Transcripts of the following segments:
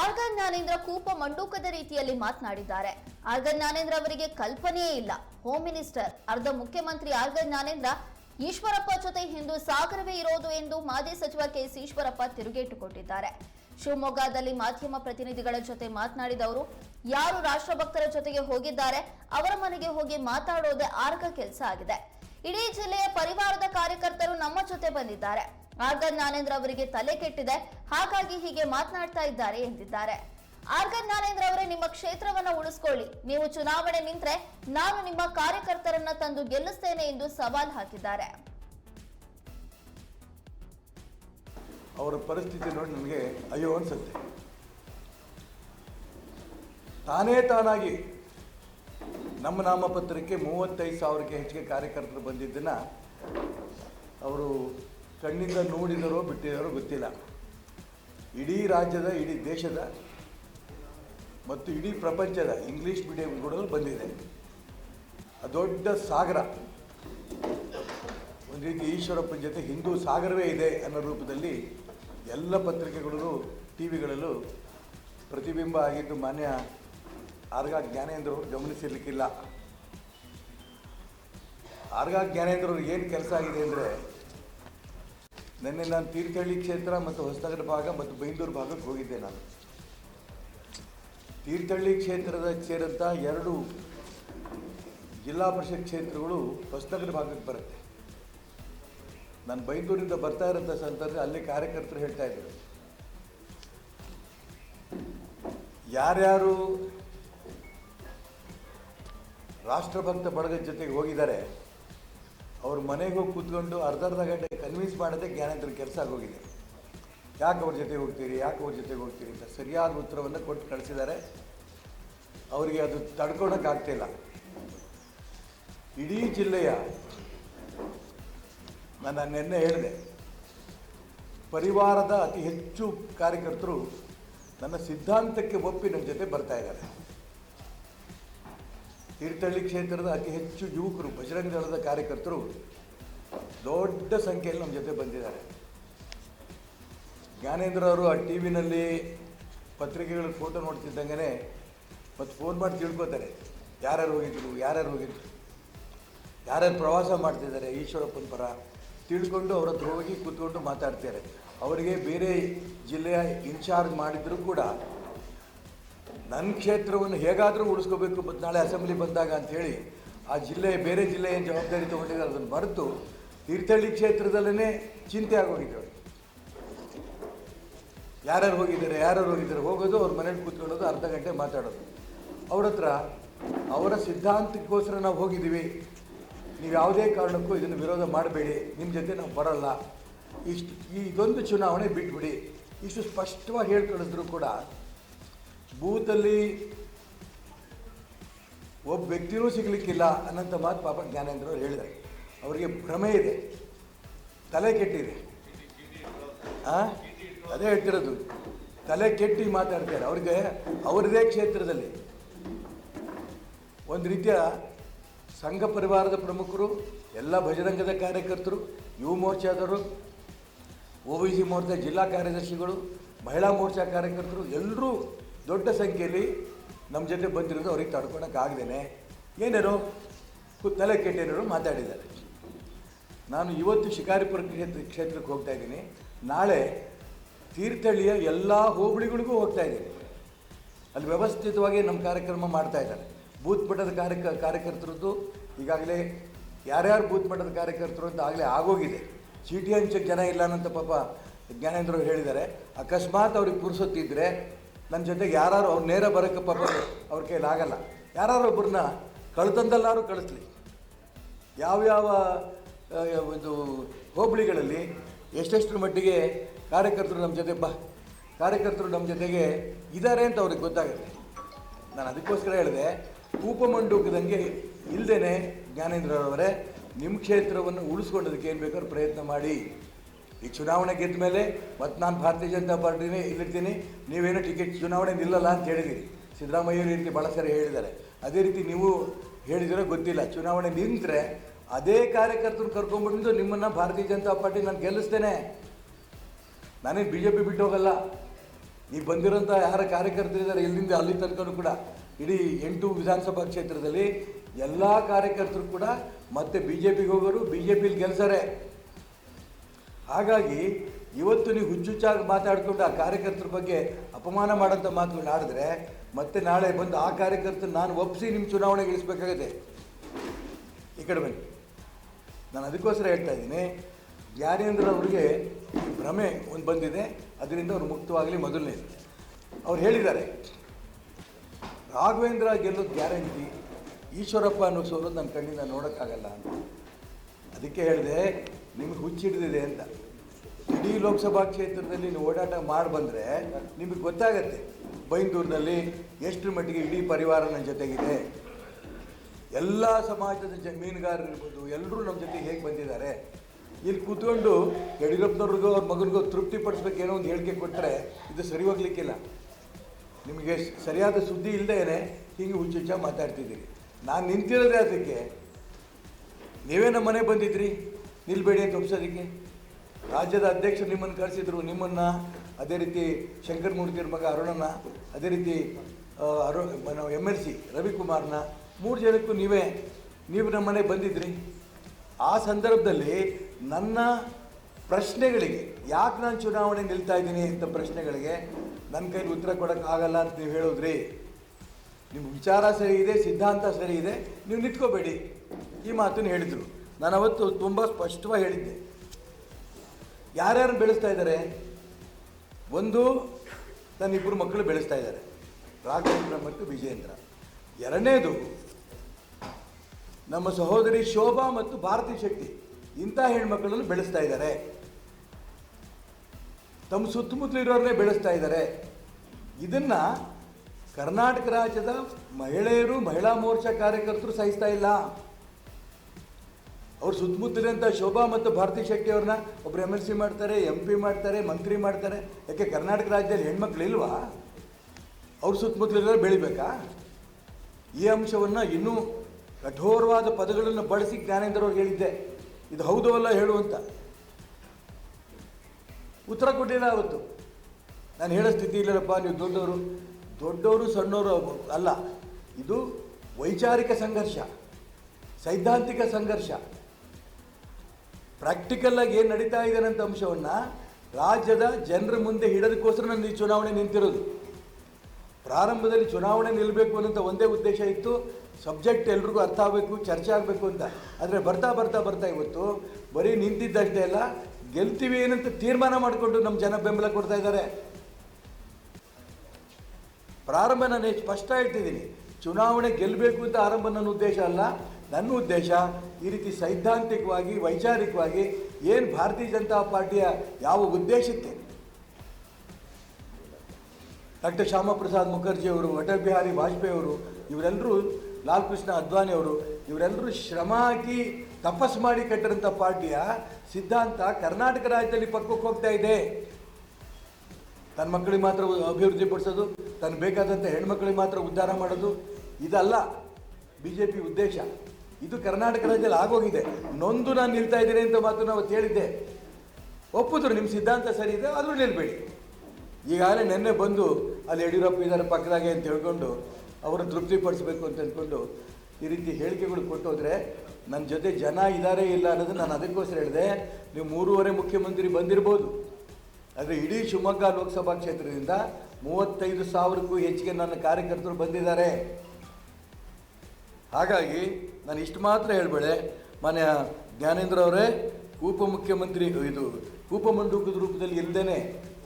ಆರ್ಗ ಜ್ಞಾನೇಂದ್ರ ಕೂಪ ಮಂಡೂಕದ ರೀತಿಯಲ್ಲಿ ಮಾತನಾಡಿದ್ದಾರೆ. ಆರ್ಗ ಜ್ಞಾನೇಂದ್ರ ಅವರಿಗೆ ಕಲ್ಪನೆಯೇ ಇಲ್ಲ. ಹೋಮ್ ಮಿನಿಸ್ಟರ್ ಅರ್ಧ ಮುಖ್ಯಮಂತ್ರಿ ಆರ್ಗ ಜ್ಞಾನೇಂದ್ರ ಈಶ್ವರಪ್ಪ ಜೊತೆ ಹಿಂದೂ ಸಾಗರವೇ ಇರೋದು ಎಂದು ಮಾಜಿ ಸಚಿವ ಕೆಎಸ್ ಈಶ್ವರಪ್ಪ ತಿರುಗೇಟು ಕೊಟ್ಟಿದ್ದಾರೆ ಶಿವಮೊಗ್ಗದಲ್ಲಿ ಮಾಧ್ಯಮ ಪ್ರತಿನಿಧಿಗಳ ಜೊತೆ ಮಾತನಾಡಿದ ಅವರು ಯಾರು ರಾಷ್ಟ್ರಭಕ್ತರ ಜೊತೆಗೆ ಹೋಗಿದ್ದಾರೆ, ಅವರ ಮನೆಗೆ ಹೋಗಿ ಮಾತಾಡೋದೇ ಆರ್ಗ ಕೆಲಸ ಆಗಿದೆ. ಇಡೀ ಜಿಲ್ಲೆಯ ಪರಿವಾರದ ಕಾರ್ಯಕರ್ತರು ನಮ್ಮ ಜೊತೆ ಬಂದಿದ್ದಾರೆ. ಆರ್ಗ ಜ್ಞಾನೇಂದ್ರ ಅವರಿಗೆ ತಲೆ ಕೆಟ್ಟಿದೆ, ಹಾಗಾಗಿ ಹೀಗೆ ಮಾತನಾಡ್ತಾ ಇದ್ದಾರೆ ಎಂದಿದ್ದಾರೆ. ಆರ್ಗ ಜ್ಞಾನೇಂದ್ರ ಅವರೇ, ನಿಮ್ಮ ಕ್ಷೇತ್ರವನ್ನ ಉಳಿಸ್ಕೊಳ್ಳಿ. ನೀವು ಚುನಾವಣೆ ನಿಂತ್ರೆ ನಾನು ನಿಮ್ಮ ಕಾರ್ಯಕರ್ತರನ್ನ ತಂದು ಗೆಲ್ಲಿಸ್ತೇನೆ ಎಂದು ಸವಾಲ್ ಹಾಕಿದ್ದಾರೆ. ಅವರ ಪರಿಸ್ಥಿತಿ ನೋಡಿ ನನಗೆ ಅಯ್ಯೋ ಅನ್ಸುತ್ತೆ. ತಾನೇ ತಾನಾಗಿ ನಮ್ಮ ನಾಮಪತ್ರಕ್ಕೆ ಮೂವತ್ತೈದು ಸಾವಿರಕ್ಕೆ ಹೆಚ್ಚಿಗೆ ಕಾರ್ಯಕರ್ತರು ಬಂದಿದ್ದನ್ನು, ಅವರು ಕಣ್ಣಿಂದ ನೋಡಿದರೋ ಬಿಟ್ಟಿದರೋ ಗೊತ್ತಿಲ್ಲ. ಇಡೀ ರಾಜ್ಯದ, ಇಡೀ ದೇಶದ ಮತ್ತು ಇಡೀ ಪ್ರಪಂಚದ ಇಂಗ್ಲೀಷ್ ಮೀಡಿಯಂಗಳಲ್ಲಿ ಬಂದಿದೆ. ದೊಡ್ಡ ಸಾಗರ. ಒಂದು ರೀತಿ ಈಶ್ವರಪ್ಪನ ಜೊತೆ ಹಿಂದೂ ಸಾಗರವೇ ಇದೆ ಅನ್ನೋ ರೂಪದಲ್ಲಿ ಎಲ್ಲ ಪತ್ರಿಕೆಗಳಲ್ಲೂ ಟಿ ವಿಗಳಲ್ಲೂ ಪ್ರತಿಬಿಂಬ ಆಗಿದ್ದು ಮಾನ್ಯ ಆರ್ಗ ಜ್ಞಾನೇಂದ್ರ ಗಮನಿಸಿರ್ಲಿಕ್ಕಿಲ್ಲ. ಆರ್ಗ ಜ್ಞಾನೇಂದ್ರ ಏನು ಕೆಲಸ ಆಗಿದೆ ಅಂದರೆ ನಿನ್ನೆ ನಾನು ತೀರ್ಥಹಳ್ಳಿ ಕ್ಷೇತ್ರ ಮತ್ತು ಹೊಸನಗರ ಭಾಗ ಮತ್ತು ಬೈಂದೂರು ಭಾಗಕ್ಕೆ ಹೋಗಿದ್ದೆ ನಾನು. ತೀರ್ಥಹಳ್ಳಿ ಕ್ಷೇತ್ರದ ಸೇರಿದಂಥ ಎರಡು ಜಿಲ್ಲಾ ಪರಿಷತ್ ಕ್ಷೇತ್ರಗಳು ಹೊಸನಗರ ಭಾಗಕ್ಕೆ ಬರುತ್ತೆ. ನಾನು ಬೈಂದೂರಿಂದ ಬರ್ತಾ ಇರೋಂಥ ಸಂದರ್ಭ ಅಲ್ಲಿ ಕಾರ್ಯಕರ್ತರು ಹೇಳ್ತಾ ಇದ್ರು. ಯಾರ್ಯಾರು ರಾಷ್ಟ್ರಭಕ್ತ ಬಳಗದ ಜೊತೆಗೆ ಹೋಗಿದ್ದಾರೆ ಅವ್ರ ಮನೆಗೆ ಕೂತ್ಕೊಂಡು ಅರ್ಧ ಅರ್ಧ ಗಂಟೆ ಕನ್ವಿನ್ಸ್ ಮಾಡೋದೇ ಜ್ಞಾನೇಂದ್ರ ಕೆಲಸ ಆಗೋಗಿದೆ. ಯಾಕೆ ಅವ್ರ ಜೊತೆ ಹೋಗ್ತೀರಿ, ಯಾಕೆ ಅವ್ರ ಜೊತೆಗೆ ಹೋಗ್ತೀರಿ ಅಂತ ಸರಿಯಾದ ಉತ್ತರವನ್ನು ಕೊಟ್ಟು ಕಳಿಸಿದ್ದಾರೆ. ಅವರಿಗೆ ಅದು ತಡ್ಕೊಳಕ್ಕಾಗ್ತಿಲ್ಲ ಇಡೀ ಜಿಲ್ಲೆಯ ನನ್ನ ನಿನ್ನೆ ಹೇಳಿದೆ, ಪರಿವಾರದ ಅತಿ ಹೆಚ್ಚು ಕಾರ್ಯಕರ್ತರು ನನ್ನ ಸಿದ್ಧಾಂತಕ್ಕೆ ಒಪ್ಪಿ ನನ್ನ ಜೊತೆ ಬರ್ತಾ ಇದ್ದಾರೆ. ತೀರ್ಥಹಳ್ಳಿ ಕ್ಷೇತ್ರದ ಅತಿ ಹೆಚ್ಚು ಯುವಕರು ಬಜರಂಗ ದಳದ ಕಾರ್ಯಕರ್ತರು ದೊಡ್ಡ ಸಂಖ್ಯೆಯಲ್ಲಿ ನಮ್ಮ ಜೊತೆ ಬಂದಿದ್ದಾರೆ. ಜ್ಞಾನೇಂದ್ರ ಅವರು ಆ ಟಿ ವಿನಲ್ಲಿ ಪತ್ರಿಕೆಗಳ ಫೋಟೋ ನೋಡ್ತಿದ್ದಂಗೆ ಮತ್ತು ಫೋನ್ ಮಾಡಿ ತಿಳ್ಕೊತಾರೆ. ಯಾರ್ಯಾರು ಹೋಗಿದ್ರು ಯಾರ್ಯಾರು ಹೋಗಿದ್ರು. ಯಾರ್ಯಾರು ಪ್ರವಾಸ ಮಾಡ್ತಿದ್ದಾರೆ, ಈಶ್ವರಪ್ಪನ ಪರ ತಿಳ್ಕೊಂಡು ಅವ್ರ ಹತ್ರ ಹೋಗಿ ಕೂತ್ಕೊಂಡು ಮಾತಾಡ್ತಾರೆ ಅವರಿಗೆ ಬೇರೆ ಜಿಲ್ಲೆಯ ಇನ್ಚಾರ್ಜ್ ಮಾಡಿದರೂ ಕೂಡ ನನ್ನ ಕ್ಷೇತ್ರವನ್ನು ಹೇಗಾದರೂ ಉಳಿಸ್ಕೋಬೇಕು ಮತ್ತು ನಾಳೆ ಅಸೆಂಬ್ಲಿ ಬಂದಾಗ ಅಂಥೇಳಿ ಆ ಜಿಲ್ಲೆ, ಬೇರೆ ಜಿಲ್ಲೆ ಏನು ಜವಾಬ್ದಾರಿ ತೊಗೊಂಡಿದ್ದಾರೆ, ಅದನ್ನು ಮರೆತು ತೀರ್ಥಹಳ್ಳಿ ಕ್ಷೇತ್ರದಲ್ಲೇ ಚಿಂತೆ ಆಗೋಗಿದ್ದೇವೆ ಯಾರ್ಯಾರು ಹೋಗಿದ್ದಾರೆ ಯಾರ್ಯಾರು ಹೋಗಿದ್ದಾರೆ, ಹೋಗೋದು ಅವ್ರ ಮನೇಲಿ ಕೂತ್ಕೊಳ್ಳೋದು, ಅರ್ಧ ಗಂಟೆ ಮಾತಾಡೋದು. ಅವ್ರ ಹತ್ರ ಅವರ ಸಿದ್ಧಾಂತಕ್ಕೋಸ್ಕರ ನಾವು ಹೋಗಿದ್ದೀವಿ. ನೀವು ಯಾವುದೇ ಕಾರಣಕ್ಕೂ ಇದನ್ನು ವಿರೋಧ ಮಾಡಬೇಡಿ ನಿಮ್ಮ ಜೊತೆ ನಾವು ಬರಲ್ಲ. ಇಷ್ಟು, ಈ ಇದೊಂದು ಚುನಾವಣೆ ಬಿಟ್ಬಿಡಿ. ಇಷ್ಟು ಸ್ಪಷ್ಟವಾಗಿ ಹೇಳಿ ಕಳಿಸಿದ್ರು ಕೂಡ ಬೂತಲ್ಲಿ ಒಬ್ಬ ವ್ಯಕ್ತಿಯೂ ಸಿಗಲಿಕ್ಕಿಲ್ಲ ಅನ್ನೋಂಥ ಮಾತು ಪಾಪ ಜ್ಞಾನೇಂದ್ರ ಅವರು ಹೇಳಿದ್ದಾರೆ. ಅವರಿಗೆ ಭ್ರಮೆ ಇದೆ. ತಲೆ ಕೆಟ್ಟಿದೆ. ಹಾಂ ಅದೇ ಹೇಳ್ತಿರೋದು. ತಲೆ ಕೆಟ್ಟಿ ಮಾತಾಡ್ತಾರೆ. ಅವ್ರಿಗೆ ಅವರದೇ ಕ್ಷೇತ್ರದಲ್ಲಿ ಒಂದು ರೀತಿಯ ಸಂಘ ಪರಿವಾರದ ಪ್ರಮುಖರು, ಎಲ್ಲ ಭಜರಂಗದ ಕಾರ್ಯಕರ್ತರು ಯುವ ಮೋರ್ಚಾದವರು, ಒ ಬಿ ಸಿ ಮೋರ್ಚಾ ಜಿಲ್ಲಾ ಕಾರ್ಯದರ್ಶಿಗಳು, ಮಹಿಳಾ ಮೋರ್ಚಾ ಕಾರ್ಯಕರ್ತರು ಎಲ್ಲರೂ ದೊಡ್ಡ ಸಂಖ್ಯೆಯಲ್ಲಿ ನಮ್ಮ ಜೊತೆ ಬಂದಿರೋದು ಅವ್ರಿಗೆ ತಡ್ಕೊಳಕ್ಕಾಗ್ದೇನೆ ಏನೇನೋ ಕುತ್ತಲೆ ತಲೆ ಕೆಟ್ಟೇನೋ ಮಾತಾಡಿದ್ದಾರೆ. ನಾನು ಇವತ್ತು ಶಿಕಾರಿಪುರ ಕ್ಷೇತ್ರ ಕ್ಷೇತ್ರಕ್ಕೆ ಹೋಗ್ತಾ ಇದ್ದೀನಿ. ನಾಳೆ ತೀರ್ಥಹಳ್ಳಿಯ ಎಲ್ಲ ಹೋಬಳಿಗಳಿಗೂ ಹೋಗ್ತಾ ಇದ್ದೀನಿ. ಅಲ್ಲಿ ವ್ಯವಸ್ಥಿತವಾಗಿ ನಮ್ಮ ಕಾರ್ಯಕ್ರಮ ಮಾಡ್ತಾ ಇದ್ದಾರೆ. ಬೂತ್ ಮಟ್ಟದ ಕಾರ್ಯಕ ಕಾರ್ಯಕರ್ತರದ್ದು ಈಗಾಗಲೇ ಯಾರ್ಯಾರು ಬೂತ್ ಮಟ್ಟದ ಕಾರ್ಯಕರ್ತರು ಅಂತ ಆಗಲೇ ಆಗೋಗಿದೆ. ಚೀಟಿ ಹಂಚಕ್ಕೆ ಜನ ಇಲ್ಲ ಅನ್ನಂತ ಪಾಪ ಜ್ಞಾನೇಂದ್ರ ಹೇಳಿದ್ದಾರೆ. ಅಕಸ್ಮಾತ್ ಅವ್ರಿಗೆ ಪುರುಸೊತ್ತಿದ್ರೆ ನನ್ನ ಜೊತೆಗೆ ಯಾರು ಅವ್ರು ನೇರ ಬರೋಕ್ಕೆ ಪಾಪ ಅವ್ರ ಕೈಲಿ ಆಗಲ್ಲ. ಯಾರು ಒಬ್ಬರನ್ನ ಕಳ್ತಂದಲ್ಲಾರು ಕಳಿಸ್ಲಿ. ಯಾವ್ಯಾವ ಇದು ಹೋಬಳಿಗಳಲ್ಲಿ ಎಷ್ಟೆಷ್ಟರ ಮಟ್ಟಿಗೆ ಕಾರ್ಯಕರ್ತರು ನಮ್ಮ ಜೊತೆ ಬಾ, ಕಾರ್ಯಕರ್ತರು ನಮ್ಮ ಜೊತೆಗೆ ಇದ್ದಾರೆ ಅಂತ ಅವ್ರಿಗೆ ಗೊತ್ತಾಗುತ್ತೆ. ನಾನು ಅದಕ್ಕೋಸ್ಕರ ಹೇಳಿದೆ, ಕೂಪಮಂಡೂಕದಂಗೆ ಇಲ್ಲದೇನೆ ಜ್ಞಾನೇಂದ್ರರವರೇ, ನಿಮ್ಮ ಕ್ಷೇತ್ರವನ್ನು ಉಳಿಸ್ಕೊಳ್ಳೋದಕ್ಕೆ ಏನು ಬೇಕಾದ್ರೂ ಪ್ರಯತ್ನ ಮಾಡಿ. ಈ ಚುನಾವಣೆ ಗೆದ್ದ ಮೇಲೆ ಮತ್ತು ನಾನು ಭಾರತೀಯ ಜನತಾ ಪಾರ್ಟಿನೇ ಇಲ್ಲಿರ್ತೀನಿ, ನೀವೇನು ಟಿಕೆಟ್ ಚುನಾವಣೆ ನಿಲ್ಲಲ್ಲ ಅಂತ ಹೇಳಿದ್ದೀರಿ ಸಿದ್ದರಾಮಯ್ಯ ರೀತಿ ಭಾಳ ಸರಿ ಹೇಳಿದ್ದಾರೆ. ಅದೇ ರೀತಿ ನೀವು ಹೇಳಿದಿರೋ ಗೊತ್ತಿಲ್ಲ. ಚುನಾವಣೆ ನಿಂತರೆ ಅದೇ ಕಾರ್ಯಕರ್ತರು ಕರ್ಕೊಂಡ್ಬಿಟ್ಟು ನಿಮ್ಮನ್ನು ಭಾರತೀಯ ಜನತಾ ಪಾರ್ಟಿ ನಾನು ಗೆಲ್ಲಿಸ್ತೇನೆ. ನಾನೇನು ಬಿ ಜೆ ಪಿ ಬಿಟ್ಟು ಹೋಗಲ್ಲ ಈಗ ಬಂದಿರೋಂಥ ಯಾರ ಕಾರ್ಯಕರ್ತರಿದ್ದಾರೆ ಇಲ್ಲಿಂದ ಅಲ್ಲಿ ತನಕನೂ ಕೂಡ. ಇಡೀ ಎಂಟು ವಿಧಾನಸಭಾ ಕ್ಷೇತ್ರದಲ್ಲಿ ಎಲ್ಲ ಕಾರ್ಯಕರ್ತರು ಕೂಡ ಮತ್ತೆ ಬಿ ಜೆ ಪಿಗೆ ಹೋಗೋರು ಬಿ ಜೆ ಪಿಲಿ ಗೆಲ್ಸರೆ. ಹಾಗಾಗಿ ಇವತ್ತು ನೀವು ಹುಚ್ಚುಚ್ಚಾಗಿ ಮಾತಾಡಿಕೊಂಡು ಆ ಕಾರ್ಯಕರ್ತರ ಬಗ್ಗೆ ಅಪಮಾನ ಮಾಡೋಂಥ ಮಾತುಗಳನ್ನ ಆಡಿದ್ರೆ ಮತ್ತೆ ನಾಳೆ ಬಂದು ಆ ಕಾರ್ಯಕರ್ತನ ನಾನು ಒಪ್ಪಿಸಿ ನಿಮ್ಮ ಚುನಾವಣೆಗೆ ಇಳಿಸ್ಬೇಕಾಗತ್ತೆ. ಈ ಕಡೆ ಬನ್ನಿ. ನಾನು ಅದಕ್ಕೋಸ್ಕರ ಹೇಳ್ತಾ ಇದ್ದೀನಿ, ಜ್ಞಾನೇಂದ್ರ ಅವರಿಗೆ ಭ್ರಮೆ ಒಂದು ಬಂದಿದೆ, ಅದರಿಂದ ಅವರು ಮುಕ್ತವಾಗಲಿ ಮೊದಲನೇ. ಅವ್ರು ಹೇಳಿದ್ದಾರೆ, ರಾಘವೇಂದ್ರ ಗೆಲ್ಲೋದು ಗ್ಯಾರಂಟಿ, ಈಶ್ವರಪ್ಪ ಅನ್ನೋ ಸೋಲೋದು ನನ್ನ ಕಣ್ಣಿಂದ ನೋಡೋಕ್ಕಾಗಲ್ಲ ಅಂತ. ಅದಕ್ಕೆ ಹೇಳಿದೆ ನಿಮಗೆ ಹುಚ್ಚಿಡ್ದಿದೆ ಅಂತ. ಇಡೀ ಲೋಕಸಭಾ ಕ್ಷೇತ್ರದಲ್ಲಿ ನೀವು ಓಡಾಟ ಮಾಡಿ ಬಂದರೆ ನಿಮಗೆ ಗೊತ್ತಾಗತ್ತೆ. ಬೈಂದೂರಿನಲ್ಲಿ ಎಷ್ಟರ ಮಟ್ಟಿಗೆ ಇಡೀ ಪರಿವಾರ ನನ್ನ ಜೊತೆಗಿದೆ. ಎಲ್ಲ ಸಮಾಜದ ಜ ಮೀನುಗಾರರು ಇರ್ಬೋದು ಎಲ್ಲರೂ ನಮ್ಮ ಜೊತೆ ಹೇಗೆ ಬಂದಿದ್ದಾರೆ. ಇಲ್ಲಿ ಕೂತ್ಕೊಂಡು ಯಡಿಯೂರಪ್ಪನವ್ರಿಗೂ ಅವ್ರ ಮಗನಿಗೂ ತೃಪ್ತಿ ಪಡಿಸ್ಬೇಕೇನೋ ಒಂದು ಹೇಳಿಕೆ ಕೊಟ್ಟರೆ ಇದು ಸರಿ ಹೋಗ್ಲಿಕ್ಕಿಲ್ಲ. ನಿಮಗೆ ಸರಿಯಾದ ಸುದ್ದಿ ಇಲ್ಲದೇನೆ ಹೀಗೆ ಹುಚ್ಚುಚ್ಚ ಮಾತಾಡ್ತಿದ್ದೀರಿ. ನಾನು ನಿಂತಿರೋದೇ ಅದಕ್ಕೆ. ನೀವೇ ನಮ್ಮ ಮನೆ ಬಂದಿದ್ರಿ. ನಿಲ್ಬೇಡಿ ಅಂತ ಒಪ್ಸೋದಕ್ಕೆ ರಾಜ್ಯದ ಅಧ್ಯಕ್ಷರು ನಿಮ್ಮನ್ನು ಕರೆಸಿದ್ರು, ನಿಮ್ಮನ್ನು ಅದೇ ರೀತಿ ಶಂಕರ್ ಮಗ ಅರುಣನ ಅದೇ ರೀತಿ ಅರು ನಾವು ಎಂ ಎಲ್ ಸಿ ರವಿಕುಮಾರ್ನ ಮೂರು ಜನಕ್ಕೂ ನೀವೇ, ನೀವು ನಮ್ಮ ಮನೆಗೆ ಬಂದಿದ್ರಿ. ಆ ಸಂದರ್ಭದಲ್ಲಿ ನನ್ನ ಪ್ರಶ್ನೆಗಳಿಗೆ ಯಾಕೆ ನಾನು ಚುನಾವಣೆ ನಿಲ್ತಾ ಇದ್ದೀನಿ ಅಂತ ಪ್ರಶ್ನೆಗಳಿಗೆ ನನ್ನ ಕೈಲಿ ಉತ್ತರ ಕೊಡೋಕ್ಕಾಗಲ್ಲ ಅಂತ ನೀವು ಹೇಳಿದ್ರಿ. ನಿಮ್ಮ ವಿಚಾರ ಸರಿ ಇದೆ, ಸಿದ್ಧಾಂತ ಸರಿ ಇದೆ, ನೀವು ನಿಂತ್ಕೋಬೇಡಿ. ಈ ಮಾತನ್ನು ಹೇಳಿದರು. ನಾನು ಅವತ್ತು ತುಂಬ ಸ್ಪಷ್ಟವಾಗಿ ಹೇಳಿದ್ದೆ. ಯಾರ್ಯಾರು ಬೆಳೆಸ್ತಾ ಇದ್ದಾರೆ? ಒಂದು ನನ್ನ ಇಬ್ಬರು ಮಕ್ಕಳು ಬೆಳೆಸ್ತಾ ಇದ್ದಾರೆ. ರಾಘವೇಂದ್ರ ಮತ್ತು ವಿಜೇಂದ್ರ ಎರಡನೇದು, ನಮ್ಮ ಸಹೋದರಿ ಶೋಭಾ ಮತ್ತು ಭಾರತಿ ಶಕ್ತಿ ಇಂಥ ಹೆಣ್ಮಕ್ಳನ್ನು ಬೆಳೆಸ್ತಾ ಇದ್ದಾರೆ. ತಮ್ಮ ಸುತ್ತಮುತ್ತಲು ಇರೋರನ್ನೇ ಬೆಳೆಸ್ತಾ ಇದ್ದಾರೆ. ಇದನ್ನ ಕರ್ನಾಟಕ ರಾಜ್ಯದ ಮಹಿಳೆಯರು, ಮಹಿಳಾ ಮೋರ್ಚಾ ಕಾರ್ಯಕರ್ತರು ಸಹಿಸ್ತಾ ಇಲ್ಲ. ಅವ್ರು ಸುತ್ತಮುತ್ತಲಿನಂಥ ಶೋಭಾ ಮತ್ತು ಭಾರತಿ ಶೆಟ್ಟಿ ಅವ್ರನ್ನ ಒಬ್ರು ಎಂ ಎಲ್ ಸಿ ಮಾಡ್ತಾರೆ ಎಂ ಪಿ ಮಾಡ್ತಾರೆ, ಮಂತ್ರಿ ಮಾಡ್ತಾರೆ. ಯಾಕೆ ಕರ್ನಾಟಕ ರಾಜ್ಯದಲ್ಲಿ ಹೆಣ್ಮಕ್ಳು ಇಲ್ವಾ? ಅವ್ರ ಸುತ್ತಮುತ್ತಲೆಲ್ಲ ಬೆಳಿಬೇಕಾ? ಈ ಅಂಶವನ್ನು ಇನ್ನೂ ಕಠೋರವಾದ ಪದಗಳನ್ನು ಬಳಸಿ ಜ್ಞಾನೇಂದ್ರ ಅವ್ರು ಹೇಳಿದ್ದೆ. ಇದು ಹೌದು ಅಲ್ಲ ಹೇಳುವಂತ ಉತ್ತರ ಕೊಟ್ಟಿಲ್ಲ ಅವತ್ತು. ನಾನು ಹೇಳೋ ಸ್ಥಿತಿ ಇಲ್ಲರಪ್ಪ ನೀವು ದೊಡ್ಡವರು. ದೊಡ್ಡವರು ಸಣ್ಣವರು ಅಲ್ಲ. ಇದು ವೈಚಾರಿಕ ಸಂಘರ್ಷ, ಸೈದ್ಧಾಂತಿಕ ಸಂಘರ್ಷ. ಪ್ರಾಕ್ಟಿಕಲ್ ಆಗಿ ಏನು ನಡೀತಾ ಇದೆ ಅಂತ ಅಂಶವನ್ನು ರಾಜ್ಯದ ಜನರ ಮುಂದೆ ಹಿಡೋದಕ್ಕೋಸ್ಕರ ನಾನು ಈ ಚುನಾವಣೆ ನಿಂತಿರೋದು. ಪ್ರಾರಂಭದಲ್ಲಿ ಚುನಾವಣೆ ನಿಲ್ಲಬೇಕು ಅನ್ನೋಂಥ ಒಂದೇ ಉದ್ದೇಶ ಇತ್ತು. ಸಬ್ಜೆಕ್ಟ್ ಎಲ್ರಿಗೂ ಅರ್ಥ ಆಗಬೇಕು, ಚರ್ಚೆ ಆಗಬೇಕು ಅಂತ. ಆದರೆ ಬರ್ತಾ ಬರ್ತಾ ಬರ್ತಾ ಇವತ್ತು ಬರೀ ನಿಂತಿದ್ದಷ್ಟೇ ಅಲ್ಲ, ಗೆಲ್ತೀವಿ ಏನಂತ ತೀರ್ಮಾನ ಮಾಡಿಕೊಂಡು ನಮ್ಮ ಜನ ಬೆಂಬಲ ಕೊಡ್ತಾ ಇದ್ದಾರೆ. ಪ್ರಾರಂಭ ನಾನು ಸ್ಪಷ್ಟ ಹೇಳ್ತಿದ್ದೀನಿ. ಚುನಾವಣೆ ಗೆಲ್ಲಬೇಕು ಅಂತ ಆರಂಭ ನನ್ನ ಉದ್ದೇಶ ಅಲ್ಲ. ನನ್ನ ಉದ್ದೇಶ ಈ ರೀತಿ ಸೈದ್ಧಾಂತಿಕವಾಗಿ, ವೈಚಾರಿಕವಾಗಿ ಏನು ಭಾರತೀಯ ಜನತಾ ಪಾರ್ಟಿಯ ಯಾವ ಉದ್ದೇಶಕ್ಕೆ? ಡಾಕ್ಟರ್ ಶ್ಯಾಮಪ್ರಸಾದ್ ಮುಖರ್ಜಿ ಅವರು, ಅಟಲ್ ಬಿಹಾರಿ ವಾಜಪೇಯಿ ಅವರು ಇವರೆಲ್ಲರೂ ಲಾಲ್ ಕೃಷ್ಣ ಅದ್ವಾನಿ ಅವರು ಇವರೆಲ್ಲರೂ ಶ್ರಮ ಹಾಕಿ ತಪಸ್ ಮಾಡಿ ಕಟ್ಟಿರೋಂಥ ಪಾರ್ಟಿಯ ಸಿದ್ಧಾಂತ ಕರ್ನಾಟಕ ರಾಜ್ಯದಲ್ಲಿ ಪಕ್ಕಕ್ಕೆ ಹೋಗ್ತಾ ಇದೆ. ತನ್ನ ಮಕ್ಕಳಿಗೆ ಮಾತ್ರ ಅಭಿವೃದ್ಧಿ ಪಡಿಸೋದು, ತನ್ನ ಬೇಕಾದಂಥ ಹೆಣ್ಮಕ್ಳಿಗೆ ಮಾತ್ರ ಉದ್ಧಾರ ಮಾಡೋದು, ಇದಲ್ಲ. ಬಿ ಜೆ ಪಿ ಉದ್ದೇಶ. ಇದು ಕರ್ನಾಟಕ ರಾಜ್ಯದಲ್ಲಿ ಆಗೋಗಿದೆ. ನೊಂದು ನಾನು ನಿಲ್ತಾ ಇದ್ದೀನಿ ಅಂತ ಮಾತು ನಾವು ಹೇಳಿದ್ದೆ ಒಪ್ಪಿದ್ರು ನಿಮ್ಮ ಸಿದ್ಧಾಂತ ಸರಿ ಇದೆ, ಆದರೂ ನಿಲ್ಬೇಡಿ. ಈಗಾಗಲೇ ನಿನ್ನೆ ಬಂದು ಅಲ್ಲಿ ಯಡಿಯೂರಪ್ಪ ಇದ್ದಾರೆ ಪಕ್ಕದಾಗೆ ಅಂತ ಹೇಳ್ಕೊಂಡು ಅವರನ್ನು ತೃಪ್ತಿಪಡಿಸ್ಬೇಕು ಅಂತ ಅಂದ್ಕೊಂಡು ಈ ರೀತಿ ಹೇಳಿಕೆಗಳು ಕೊಟ್ಟೋದ್ರೆ ನನ್ನ ಜೊತೆ ಜನ ಇದ್ದಾರೆ ಇಲ್ಲ ಅನ್ನೋದು ನಾನು ಅದಕ್ಕೋಸ್ಕರ ಹೇಳಿದೆ. ನೀವು ಮೂರುವರೆ ಮುಖ್ಯಮಂತ್ರಿ ಬಂದಿರ್ಬೋದು. ಆದರೆ ಇಡೀ ಶಿವಮೊಗ್ಗ ಲೋಕಸಭಾ ಕ್ಷೇತ್ರದಿಂದ ಮೂವತ್ತೈದು ಸಾವಿರಕ್ಕೂ ಹೆಚ್ಚಿಗೆ ನನ್ನ ಕಾರ್ಯಕರ್ತರು ಬಂದಿದ್ದಾರೆ. ಹಾಗಾಗಿ ನಾನು ಇಷ್ಟು ಮಾತ್ರ ಹೇಳ್ಬೇಡೆ ಮಾನ್ಯ ಜ್ಞಾನೇಂದ್ರ ಅವರೇ ಉಪಮುಖ್ಯಮಂತ್ರಿ ಇದು ಉಪಮಂಡೂಕದ ರೂಪದಲ್ಲಿ ಇಲ್ಲದೇನೆ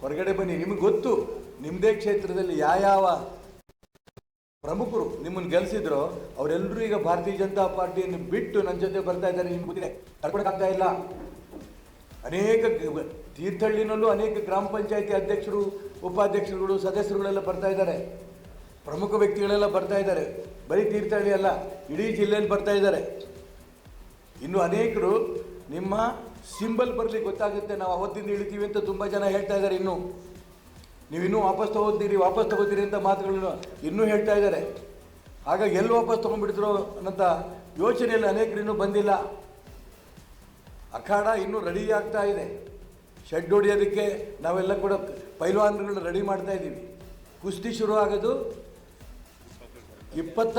ಹೊರಗಡೆ ಬನ್ನಿ. ನಿಮಗೆ ಗೊತ್ತು ನಿಮ್ಮದೇ ಕ್ಷೇತ್ರದಲ್ಲಿ ಯಾವ ಪ್ರಮುಖರು ನಿಮ್ಮನ್ನು ಗೆಲ್ಲಿಸಿದ್ರು ಅವರೆಲ್ಲರೂ ಈಗ ಭಾರತೀಯ ಜನತಾ ಪಾರ್ಟಿಯನ್ನು ಬಿಟ್ಟು ನನ್ನ ಜೊತೆ ಬರ್ತಾ ಇದ್ದಾರೆ, ನಿಮ್ಗೆ ಗೊತ್ತಿದೆ. ತಡ್ಕೊಳಕ್ಕಾಗ್ತಾ ಇಲ್ಲ. ಅನೇಕ ತೀರ್ಥಹಳ್ಳಿನಲ್ಲೂ ಅನೇಕ ಗ್ರಾಮ ಪಂಚಾಯತಿ ಅಧ್ಯಕ್ಷರು, ಉಪಾಧ್ಯಕ್ಷರುಗಳು, ಸದಸ್ಯರುಗಳೆಲ್ಲ ಬರ್ತಾ ಇದ್ದಾರೆ. ಪ್ರಮುಖ ವ್ಯಕ್ತಿಗಳೆಲ್ಲ ಬರ್ತಾ ಇದ್ದಾರೆ. ಬರೀ ತೀರ್ಥಹಳ್ಳಿ ಅಲ್ಲ, ಇಡೀ ಜಿಲ್ಲೆಯಲ್ಲಿ ಬರ್ತಾ ಇದ್ದಾರೆ. ಇನ್ನು ಅನೇಕರು ನಿಮ್ಮ ಸಿಂಬಲ್ ಬರಲಿ ಗೊತ್ತಾಗುತ್ತೆ. ನಾವು ಅವತ್ತಿಂದ ಇಳಿತೀವಿ ಅಂತ ತುಂಬ ಜನ ಹೇಳ್ತಾ ಇದ್ದಾರೆ ಇನ್ನು. ನೀವು ಇನ್ನೂ ವಾಪಸ್ ತಗೋತೀರಿ ವಾಪಸ್ ತಗೋತೀರಿ ಅಂತ ಮಾತುಗಳನ್ನು ಇನ್ನೂ ಹೇಳ್ತಾ ಇದ್ದಾರೆ. ಹಾಗಾಗಿ ಎಲ್ಲಿ ವಾಪಸ್ ತೊಗೊಂಡ್ಬಿಡ್ತಿರೋ ಅನ್ನೋಂಥ ಯೋಚನೆಯಲ್ಲಿ ಅನೇಕರು ಇನ್ನೂ ಬಂದಿಲ್ಲ. ಅಖಾಡ ಇನ್ನೂ ರೆಡಿ ಆಗ್ತಾ ಇದೆ. ಶೆಡ್ ಹೊಡಿಯೋದಕ್ಕೆ ನಾವೆಲ್ಲ ಕೂಡ ಪೈಲ್ವಾನ್ಗಳನ್ನ ರೆಡಿ ಮಾಡ್ತಾ ಇದ್ದೀವಿ. ಕುಸ್ತಿ ಶುರು ಆಗೋದು ಇಪ್ಪತ್ತ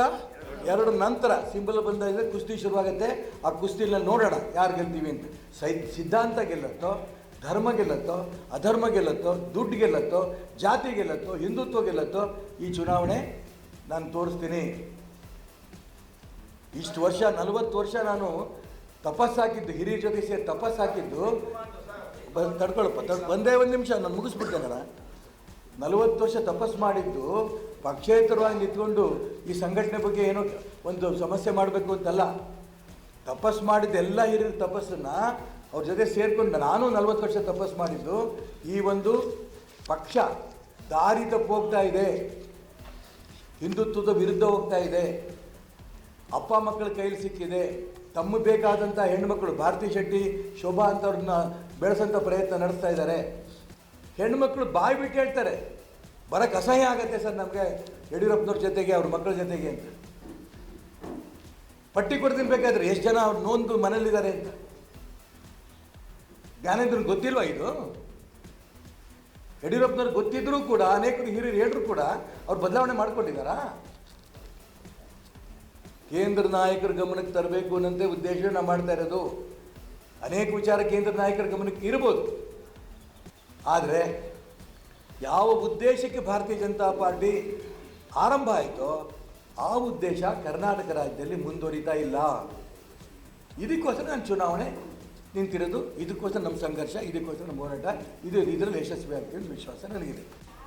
ಎರಡು ನಂತರ ಸಿಂಬಲ್ ಬಂದಾಗ ಕುಸ್ತಿ ಶುರುವಾಗುತ್ತೆ. ಆ ಕುಸ್ತಿನ ನೋಡೋಣ, ಯಾರು ಗೆಲ್ತೀವಿ ಅಂತ. ಸೈ, ಸಿದ್ಧಾಂತ ಗೆಲ್ಲತ್ತೋ, ಧರ್ಮ ಗೆಲ್ಲತ್ತೋ, ಅಧರ್ಮ ಗೆಲ್ಲತ್ತೋ, ದುಡ್ಡು ಗೆಲ್ಲತ್ತೋ, ಜಾತಿ ಗೆಲ್ಲತ್ತೋ, ಹಿಂದುತ್ವ ಗೆಲ್ಲತ್ತೋ, ಈ ಚುನಾವಣೆ ನಾನು ತೋರಿಸ್ತೀನಿ. ಇಷ್ಟು ವರ್ಷ, ನಲವತ್ತು ವರ್ಷ ನಾನು ತಪಸ್ಸಾಕಿದ್ದು ಹಿರಿಯ ಜೊತೆ ಸೇರಿ ತಪಸ್ಸಾಕಿದ್ದು ಬ- ತಡ್ಕೊಳ್ಳಪ್ಪ ತಡ್ ಒಂದೇ ಒಂದು ನಿಮಿಷ, ನಾನು ಮುಗಿಸ್ಬಿಡ್ತೇನೆ ನಲವತ್ತು ವರ್ಷ ತಪಸ್ಸು ಮಾಡಿದ್ದು ಪಕ್ಷೇತರವಾಗಿ ನಿಂತ್ಕೊಂಡು ಈ ಸಂಘಟನೆ ಬಗ್ಗೆ ಏನೋ ಒಂದು ಸಮಸ್ಯೆ ಮಾಡಬೇಕು ಅಂತಲ್ಲ. ತಪಸ್ಸು ಮಾಡಿದ ಎಲ್ಲ ಹಿರಿಯರ ತಪಸ್ಸನ್ನು ಅವ್ರ ಜೊತೆ ಸೇರಿಕೊಂಡು ನಾನು ನಲವತ್ತು ವರ್ಷ ತಪಸ್ಸು ಮಾಡಿದ್ದು, ಈ ಒಂದು ಪಕ್ಷ ದಾರಿ ತಪ್ಪು ಹೋಗ್ತಾ ಇದೆ. ಹಿಂದುತ್ವದ ವಿರುದ್ಧ ಹೋಗ್ತಾ ಇದೆ. ಅಪ್ಪ ಮಕ್ಕಳ ಕೈಲಿ ಸಿಕ್ಕಿದೆ. ತಮ್ಮ ಬೇಕಾದಂಥ ಹೆಣ್ಮಕ್ಳು, ಭಾರತಿ ಶೆಟ್ಟಿ, ಶೋಭಾ ಅಂತವ್ರನ್ನ ಬೆಳೆಸೋಂಥ ಪ್ರಯತ್ನ ನಡೆಸ್ತಾ ಇದ್ದಾರೆ. ಹೆಣ್ಮಕ್ಳು ಬಾಯಿ ಬಿಟ್ಟು ಹೇಳ್ತಾರೆ. ಬರಕ್ಕೆ ಅಸಹ್ಯ ಆಗತ್ತೆ ಸರ್ ನಮಗೆ. ಯಡಿಯೂರಪ್ಪನವ್ರ ಜೊತೆಗೆ, ಅವ್ರ ಮಕ್ಕಳ ಜೊತೆಗೆ ಅಂತ. ಪಟ್ಟಿ ಕೊಡ್ತೀನಿ ಬೇಕಾದ್ರೆ ಎಷ್ಟು ಜನ ಅವ್ರು ನೋಂದು ಮನೇಲಿದ್ದಾರೆ ಅಂತ. ಜ್ಞಾನೇಂದ್ರನ್ ಗೊತ್ತಿಲ್ವಾ ಇದು? ಯಡಿಯೂರಪ್ಪನವ್ರಿಗೆ ಗೊತ್ತಿದ್ರೂ ಕೂಡ ಅನೇಕರು ಹಿರಿಯರು ಹೇಳಿದ್ರು ಕೂಡ ಅವ್ರು ಬದಲಾವಣೆ ಮಾಡ್ಕೊಂಡಿದ್ದಾರಾ? ಕೇಂದ್ರ ನಾಯಕರ ಗಮನಕ್ಕೆ ತರಬೇಕು ಅನ್ನೋದೇ ಉದ್ದೇಶ ನಾವು ಮಾಡ್ತಾ ಇರೋದು. ಅನೇಕ ವಿಚಾರ ಕೇಂದ್ರ ನಾಯಕರ ಗಮನಕ್ಕೆ ಇರ್ಬೋದು. ಆದರೆ ಯಾವ ಉದ್ದೇಶಕ್ಕೆ ಭಾರತೀಯ ಜನತಾ ಪಾರ್ಟಿ ಆರಂಭ ಆಯಿತೋ ಆ ಉದ್ದೇಶ ಕರ್ನಾಟಕ ರಾಜ್ಯದಲ್ಲಿ ಮುಂದುವರಿತಾ ಇಲ್ಲ. ಇದಕ್ಕೋಸ್ಕರ ನಾನು ಚುನಾವಣೆ ನಿಂತಿರೋದು, ಇದಕ್ಕೋಸ್ಕರ ನಮ್ಮ ಸಂಘರ್ಷ, ಇದಕ್ಕೋಸ್ಕರ ನಮ್ಮ ಹೋರಾಟ, ಇದು ಇದರಲ್ಲಿ ಯಶಸ್ವಿ ಆಗ್ತೀವಿ ವಿಶ್ವಾಸ ನನಗಿದೆ.